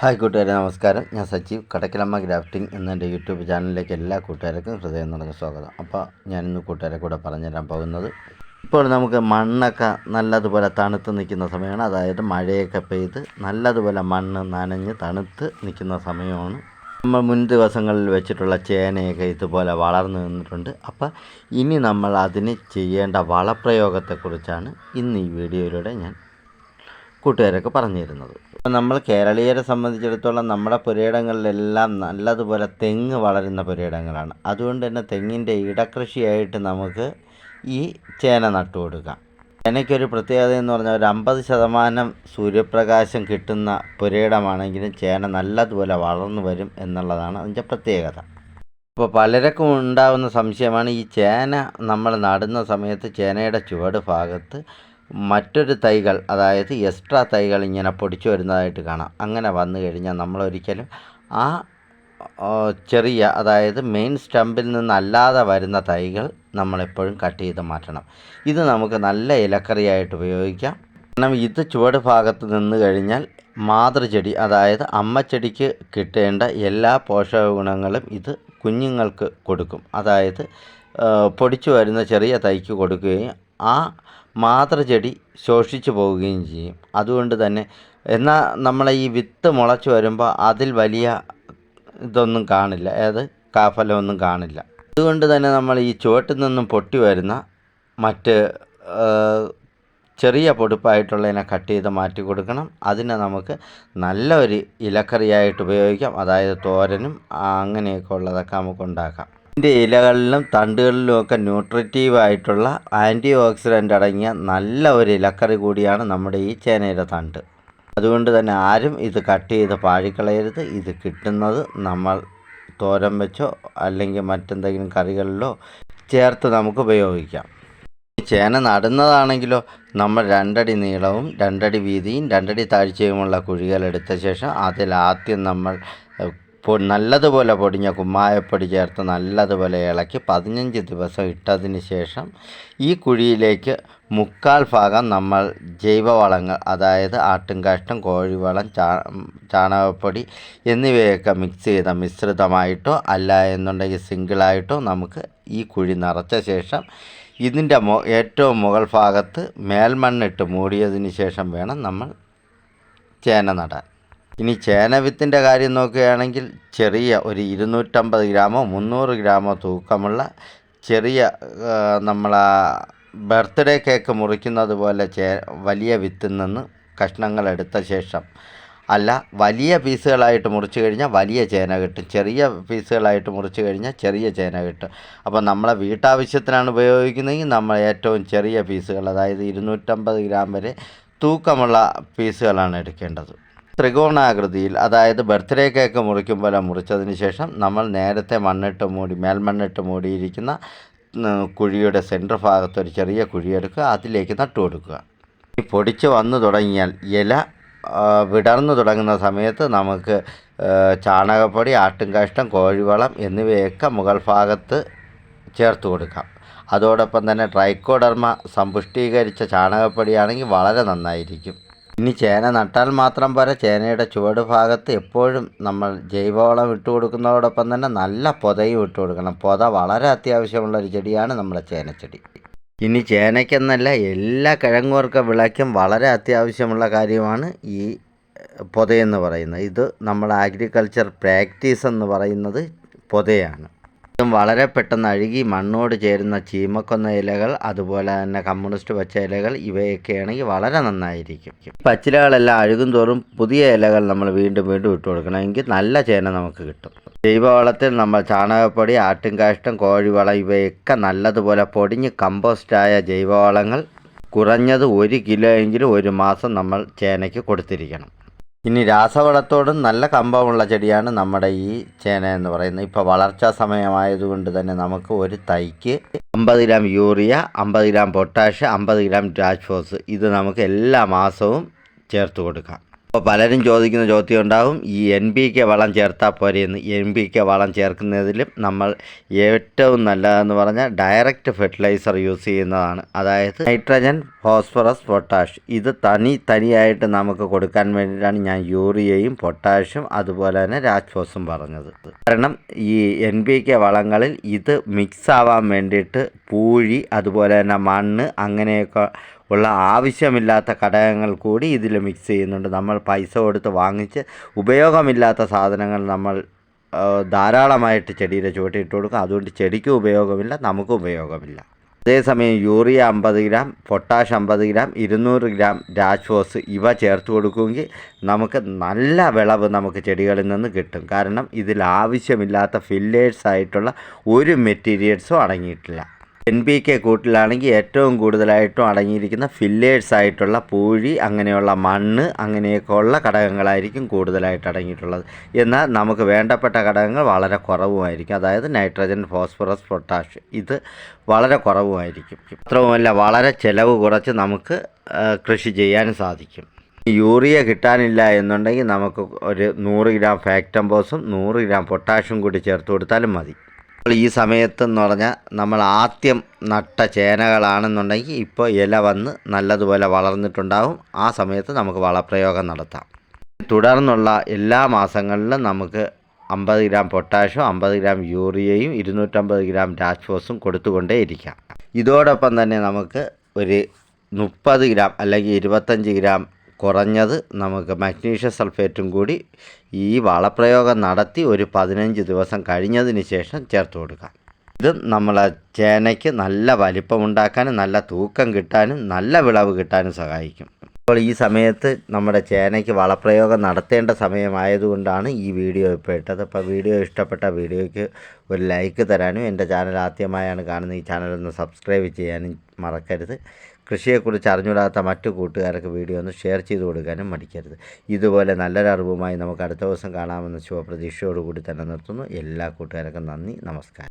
Hi കൂട്ടുകാരെ നമസ്കാരം. ഞാൻ സജീവ്. കടക്കിലമ്മ ഗ്രാഫ്റ്റിംഗ് എന്ന എന്റെ യൂട്യൂബ് ചാനലിലേക്ക് എല്ലാ കൂട്ടുകാർക്കും ഹൃദയം നിറഞ്ഞ സ്വാഗതം. അപ്പോൾ ഞാനിന്ന് കൂട്ടുകാരെ കൂടെ പറഞ്ഞുതരാൻ പോകുന്നത് ഇപ്പോൾ നമുക്ക് മണ്ണൊക്കെ നല്ലതുപോലെ തണുത്ത് നിൽക്കുന്ന സമയമാണ്. അതായത് മഴയൊക്കെ പെയ്ത് നല്ലതുപോലെ മണ്ണ് നനഞ്ഞ് തണുത്ത് നിൽക്കുന്ന സമയമാണ്. നമ്മൾ മുൻ ദിവസങ്ങളിൽ വെച്ചിട്ടുള്ള ചേനയൊക്കെ ഇതുപോലെ വളർന്നു നിന്നിട്ടുണ്ട്. അപ്പോൾ ഇനി നമ്മൾ അതിന് ചെയ്യേണ്ട വളപ്രയോഗത്തെക്കുറിച്ചാണ് ഇന്ന് ഈ വീഡിയോയിലൂടെ ഞാൻ കൂട്ടുകാരൊക്കെ പറഞ്ഞിരുന്നത്. നമ്മൾ കേരളീയരെ സംബന്ധിച്ചിടത്തോളം നമ്മുടെ പുരയിടങ്ങളിലെല്ലാം നല്ലതുപോലെ തെങ്ങ് വളരുന്ന പുരയിടങ്ങളാണ്. അതുകൊണ്ട് തന്നെ തെങ്ങിന്റെ ഇടകൃഷിയായിട്ട് നമുക്ക് ഈ ചേന നട്ടു കൊടുക്കാം. ചേനയ്ക്കൊരു പ്രത്യേകത എന്ന് പറഞ്ഞാൽ ഒരു അമ്പത് ശതമാനം സൂര്യപ്രകാശം കിട്ടുന്ന പുരയിടമാണെങ്കിലും ചേന നല്ലതുപോലെ വളർന്നു വരും എന്നുള്ളതാണ് അതിന്റെ പ്രത്യേകത. ഇപ്പോൾ പലർക്കും ഉണ്ടാകുന്ന സംശയമാണ് ഈ ചേന നമ്മൾ നടുന്ന സമയത്ത് ചേനയുടെ ചുവട് ഭാഗത്ത് മറ്റൊരു തൈകൾ അതായത് എക്സ്ട്രാ തൈകൾ ഇങ്ങനെ പൊടിച്ചു വരുന്നതായിട്ട് കാണാം. അങ്ങനെ വന്നു കഴിഞ്ഞാൽ നമ്മളൊരിക്കലും ആ ചെറിയ അതായത് മെയിൻ സ്റ്റമ്പിൽ നിന്നല്ലാതെ വരുന്ന തൈകൾ നമ്മളെപ്പോഴും കട്ട് ചെയ്ത് മാറ്റണം. ഇത് നമുക്ക് നല്ല ഇലക്കറിയായിട്ട് ഉപയോഗിക്കാം. കാരണം ഇത് ചുവട് ഭാഗത്ത് നിന്ന് കഴിഞ്ഞാൽ മാതൃചെടി അതായത് അമ്മച്ചെടിക്ക് കിട്ടേണ്ട എല്ലാ പോഷക ഗുണങ്ങളും ഇത് കുഞ്ഞുങ്ങൾക്ക് കൊടുക്കും. അതായത് പൊടിച്ചു വരുന്ന ചെറിയ തൈക്ക് കൊടുക്കുകയും ആ മാതൃചെടി ശോഷിച്ചു പോവുകയും ചെയ്യും. അതുകൊണ്ട് തന്നെ എന്നാൽ നമ്മളെ ഈ വിത്ത് മുളച്ച് വരുമ്പോൾ അതിൽ വലിയ ഇതൊന്നും കാണില്ല. അതായത് കാഫലമൊന്നും കാണില്ല. അതുകൊണ്ട് തന്നെ നമ്മൾ ഈ ചുവട്ടിൽ നിന്നും പൊട്ടി വരുന്ന മറ്റ് ചെറിയ പൊടിപ്പായിട്ടുള്ളതിനെ കട്ട് ചെയ്ത് മാറ്റി കൊടുക്കണം. അതിനെ നമുക്ക് നല്ല ഒരു ഇലക്കറിയായിട്ട് ഉപയോഗിക്കാം. അതായത് തോരനും അങ്ങനെയൊക്കെ ഉള്ളതൊക്കെ നമുക്ക് ഉണ്ടാക്കാം. ഇതിന്റെ ഇലകളിലും തണ്ടുകളിലും ഒക്കെ ന്യൂട്രിറ്റീവ് ആയിട്ടുള്ള ആന്റി ഓക്സിഡന്റ് അടങ്ങിയ നല്ല ഒരു ഇലക്കറി കൂടിയാണ് നമ്മുടെ ഈ ചേനയുടെ തണ്ട്. അതുകൊണ്ട് തന്നെ ആരും ഇത് കട്ട് ചെയ്ത് പാഴിക്കളയരുത്. ഇത് കിട്ടുന്നത് നമ്മൾ തോരൻ വെച്ചോ അല്ലെങ്കിൽ മറ്റെന്തെങ്കിലും കറികളിലോ ചേർത്ത് നമുക്ക് ഉപയോഗിക്കാം. ചേന നടുന്നതാണെങ്കിലോ നമ്മൾ രണ്ടടി നീളവും രണ്ടടി വീതിയും രണ്ടടി താഴ്ചയുമുള്ള കുഴികൾ എടുത്ത ശേഷം അതിൽ ആദ്യം നമ്മൾ നല്ലതുപോലെ പൊടിഞ്ഞ കുമ്മായപ്പൊടി ചേർത്ത് നല്ലതുപോലെ ഇളക്കി പതിനഞ്ച് ദിവസം ഇട്ടതിന് ശേഷം ഈ കുഴിയിലേക്ക് മുക്കാൽ ഭാഗം നമ്മൾ ജൈവവളങ്ങൾ അതായത് ആട്ടുംകാഷ്ടം കോഴിവളം ചാ ചാണകപ്പൊടി എന്നിവയൊക്കെ മിക്സ് ചെയ്ത മിശ്രിതമായിട്ടോ അല്ല എന്നുണ്ടെങ്കിൽ സിംഗിളായിട്ടോ നമുക്ക് ഈ കുഴി നിറച്ച ശേഷം ഇതിന്റെ മൊ ഏറ്റവും മുകൾ ഭാഗത്ത് മേൽമണ്ണിട്ട് മൂടിയതിന് ശേഷം വേണം നമ്മൾ ചേന നടാൻ. ഇനി ചേന വിത്തിന്റെ കാര്യം നോക്കുകയാണെങ്കിൽ ചെറിയ ഒരു ഇരുന്നൂറ്റമ്പത് ഗ്രാമോ മുന്നൂറ് ഗ്രാമോ തൂക്കമുള്ള ചെറിയ നമ്മൾ ബർത്ത്ഡേ കേക്ക് മുറിക്കുന്നത് പോലെ ചേ വലിയ വിത്തിൽ നിന്ന് കഷ്ണങ്ങൾ എടുത്ത ശേഷം അല്ല വലിയ പീസുകളായിട്ട് മുറിച്ച് കഴിഞ്ഞാൽ വലിയ ചേന കിട്ടും. ചെറിയ പീസുകളായിട്ട് മുറിച്ച് കഴിഞ്ഞാൽ ചെറിയ ചേന കിട്ടും. അപ്പോൾ നമ്മളെ വീട്ടാവശ്യത്തിനാണ് ഉപയോഗിക്കുന്നതെങ്കിൽ നമ്മൾ ഏറ്റവും ചെറിയ പീസുകൾ അതായത് ഇരുന്നൂറ്റമ്പത് ഗ്രാം വരെ തൂക്കമുള്ള പീസുകളാണ് എടുക്കേണ്ടത്. ത്രികോണാകൃതിയിൽ അതായത് ബർത്ത്ഡേ കേക്ക് മുറിക്കും പോലെ മുറിച്ചതിന് ശേഷം നമ്മൾ നേരത്തെ മണ്ണിട്ട് മൂടി മേൽമണ്ണിട്ട് മൂടിയിരിക്കുന്ന കുഴിയുടെ സെന്റർ ഭാഗത്ത് ഒരു ചെറിയ കുഴിയെടുക്കുക അതിലേക്ക് നട്ടു കൊടുക്കുക. ഈ പൊടിച്ച് വന്നു തുടങ്ങിയാൽ ഇല വിടർന്നു തുടങ്ങുന്ന സമയത്ത് നമുക്ക് ചാണകപ്പൊടി ആട്ടുംകാഷ്ടം കോഴിവളം എന്നിവയൊക്കെ മുകൾ ഭാഗത്ത് ചേർത്ത് കൊടുക്കാം. അതോടൊപ്പം തന്നെ ട്രൈക്കോഡർമ സമ്പുഷ്ടീകരിച്ച ചാണകപ്പൊടിയാണെങ്കിൽ വളരെ നന്നായിരിക്കും. ഇനി ചേന നട്ടാൽ മാത്രം പോരാ. ചേനയുടെ ചുവട് ഭാഗത്ത് എപ്പോഴും നമ്മൾ ജൈവവളം ഇട്ട് കൊടുക്കുന്നതോടൊപ്പം തന്നെ നല്ല പൊതയും ഇട്ട് കൊടുക്കണം. പൊത വളരെ അത്യാവശ്യമുള്ള ഒരു ചെടിയാണ് നമ്മുടെ ചേനച്ചെടി. ഇനി ചേനയ്ക്കെന്നല്ല എല്ലാ കിഴങ്ങുവർക്ക വിളയ്ക്കും വളരെ അത്യാവശ്യമുള്ള കാര്യമാണ് ഈ പൊതയെന്ന് പറയുന്നത്. ഇത് നമ്മുടെ അഗ്രികൾച്ചർ പ്രാക്ടീസ് എന്ന് പറയുന്നത് പൊതയാണ്. ഇതും വളരെ പെട്ടെന്ന് അഴുകി മണ്ണോട് ചേരുന്ന ചീമക്കൊന്ന ഇലകൾ അതുപോലെ തന്നെ കമ്മ്യൂണിസ്റ്റ് പച്ച ഇലകൾ ഇവയൊക്കെ ആണെങ്കിൽ വളരെ നന്നായിരിക്കും. പച്ചിലകളെല്ലാം അഴുകും തോറും പുതിയ ഇലകൾ നമ്മൾ വീണ്ടും വീണ്ടും ഇട്ട് കൊടുക്കണമെങ്കിൽ നല്ല ചേന നമുക്ക് കിട്ടും. ജൈവവളത്തിൽ നമ്മൾ ചാണകപ്പൊടി ആട്ടിൻകാഷ്ടം കോഴിവളം ഇവയൊക്കെ നല്ലതുപോലെ പൊടിഞ്ഞ് കമ്പോസ്റ്റായ ജൈവവളങ്ങൾ കുറഞ്ഞത് ഒരു കിലോ എങ്കിലും ഒരു മാസം നമ്മൾ ചേനയ്ക്ക് കൊടുത്തിരിക്കണം. ഇനി രാസവളത്തോടും നല്ല കമ്പമുള്ള ചെടിയാണ് നമ്മുടെ ഈ ചേന എന്ന് പറയുന്നത്. ഇപ്പോൾ വളർച്ചാ സമയമായതുകൊണ്ട് തന്നെ നമുക്ക് ഒരു തൈക്ക് അമ്പത് ഗ്രാം യൂറിയ അമ്പത് ഗ്രാം പൊട്ടാഷ് അമ്പത് ഗ്രാം രാജ്ഫോസ് ഇത് നമുക്ക് എല്ലാ മാസവും ചേർത്ത് കൊടുക്കാം. അപ്പോൾ പലരും ചോദിക്കുന്ന ചോദ്യം ഉണ്ടാകും ഈ എൻ പി കെ വളം ചേർത്താൽ പോരെയെന്ന് എൻ പി കെ വളം ചേർക്കുന്നതിലും നമ്മൾ ഏറ്റവും നല്ലതെന്ന് പറഞ്ഞാൽ ഡയറക്റ്റ് ഫെർട്ടിലൈസർ യൂസ് ചെയ്യുന്നതാണ്. അതായത് നൈട്രജൻ ഫോസ്ഫറസ് പൊട്ടാഷ് ഇത് തനി തനിയായിട്ട് നമുക്ക് കൊടുക്കാൻ വേണ്ടിയിട്ടാണ് ഞാൻ യൂറിയയും പൊട്ടാഷും അതുപോലെ തന്നെ രാജ്ഫോസും പറഞ്ഞത്. കാരണം ഈ എൻ പി കെ വളങ്ങളിൽ ഇത് മിക്സ് ആവാൻ വേണ്ടിയിട്ട് പൂഴി അതുപോലെ തന്നെ മണ്ണ് അങ്ങനെയൊക്കെ ഉള്ള ആവശ്യമില്ലാത്ത ഘടകങ്ങൾ കൂടി ഇതിൽ മിക്സ് ചെയ്യുന്നുണ്ട്. നമ്മൾ പൈസ കൊടുത്ത് വാങ്ങിച്ച് ഉപയോഗമില്ലാത്ത സാധനങ്ങൾ നമ്മൾ ധാരാളമായിട്ട് ചെടിയുടെ ചുവട്ടിട്ട് കൊടുക്കും. അതുകൊണ്ട് ചെടിക്ക് ഉപയോഗമില്ല നമുക്കും ഉപയോഗമില്ല. അതേസമയം യൂറിയ അമ്പത് ഗ്രാം പൊട്ടാഷ് അമ്പത് ഗ്രാം ഇരുന്നൂറ് ഗ്രാം രാജ്ഫോസ് ഇവ ചേർത്ത് കൊടുക്കുമെങ്കിൽ നമുക്ക് നല്ല വിളവ് നമുക്ക് ചെടികളിൽ നിന്ന് കിട്ടും. കാരണം ഇതിൽ ആവശ്യമില്ലാത്ത ഫില്ലേഴ്സ് ആയിട്ടുള്ള ഒരു മെറ്റീരിയൽസും അടങ്ങിയിട്ടില്ല. എൻ പി കെ കൂട്ടിലാണെങ്കിൽ ഏറ്റവും കൂടുതലായിട്ടും അടങ്ങിയിരിക്കുന്ന ഫില്ലേഴ്സ് ആയിട്ടുള്ള പൂഴി അങ്ങനെയുള്ള മണ്ണ് അങ്ങനെയൊക്കെ ഉള്ള ഘടകങ്ങളായിരിക്കും കൂടുതലായിട്ട് അടങ്ങിയിട്ടുള്ളത്. എന്നാൽ നമുക്ക് വേണ്ടപ്പെട്ട ഘടകങ്ങൾ വളരെ കുറവുമായിരിക്കും. അതായത് നൈട്രജൻ ഫോസ്ഫറസ് പൊട്ടാഷ് ഇത് വളരെ കുറവുമായിരിക്കും. മാത്രവുമല്ല വളരെ ചിലവ് കുറച്ച് നമുക്ക് കൃഷി ചെയ്യാൻ സാധിക്കും. യൂറിയ കിട്ടാനില്ല എന്നുണ്ടെങ്കിൽ നമുക്ക് ഒരു നൂറ് ഗ്രാം ഫാക്ടംബോസും നൂറ് ഗ്രാം പൊട്ടാഷും കൂടി ചേർത്ത് കൊടുത്താലും മതി. ഈ സമയത്തെന്ന് പറഞ്ഞാൽ നമ്മൾ ആദ്യം നട്ട ചേനകളാണെന്നുണ്ടെങ്കിൽ ഇപ്പോൾ ഇല വന്ന് നല്ലതുപോലെ വളർന്നിട്ടുണ്ടാവും. ആ സമയത്ത് നമുക്ക് വളപ്രയോഗം നടത്താം. തുടർന്നുള്ള എല്ലാ മാസങ്ങളിലും നമുക്ക് അമ്പത് ഗ്രാം പൊട്ടാഷും അമ്പത് ഗ്രാം യൂറിയയും ഇരുന്നൂറ്റമ്പത് ഗ്രാം രാജ്ഫോസും കൊടുത്തുകൊണ്ടേയിരിക്കാം ഇതോടൊപ്പം തന്നെ നമുക്ക് ഒരു മുപ്പത് ഗ്രാം അല്ലെങ്കിൽ ഇരുപത്തഞ്ച് ഗ്രാം കുറഞ്ഞത് നമുക്ക് മഗ്നീഷ്യം സൾഫേറ്റും കൂടി ഈ വളപ്രയോഗം നടത്തി ഒരു പതിനഞ്ച് ദിവസം കഴിഞ്ഞതിന് ശേഷം ചേർത്ത് കൊടുക്കാം. ഇത് നമ്മളെ ചേനയ്ക്ക് നല്ല വലിപ്പമുണ്ടാക്കാനും നല്ല തൂക്കം കിട്ടാനും നല്ല വിളവ് കിട്ടാനും സഹായിക്കും. അപ്പോൾ ഈ സമയത്ത് നമ്മുടെ ചേനയ്ക്ക് വളപ്രയോഗം നടത്തേണ്ട സമയമായതുകൊണ്ടാണ് ഈ വീഡിയോ ഇപ്പോൾ ഇട്ടത്. അപ്പോൾ വീഡിയോ ഇഷ്ടപ്പെട്ട വീഡിയോയ്ക്ക് ഒരു ലൈക്ക് തരാനും എന്റെ ചാനൽ ആദ്യമായാണ് കാണുന്നത്. ഈ ചാനലൊന്ന് സബ്സ്ക്രൈബ് ചെയ്യാനും മറക്കരുത്. കൃഷിയെക്കുറിച്ച് അറിഞ്ഞൂടാത്ത മറ്റു കൂട്ടുകാർക്ക് വീഡിയോ ഒന്ന് ഷെയർ ചെയ്ത് കൊടുക്കാനും മടിക്കരുത്. ഇതുപോലെ നല്ലൊരു അറിവുമായി നമുക്ക് അടുത്ത ദിവസം കാണാമെന്ന ശുഭപ്രതീക്ഷയോടുകൂടി തന്നെ നിർത്തുന്നു. എല്ലാ കൂട്ടുകാർക്കും നന്ദി. നമസ്കാരം.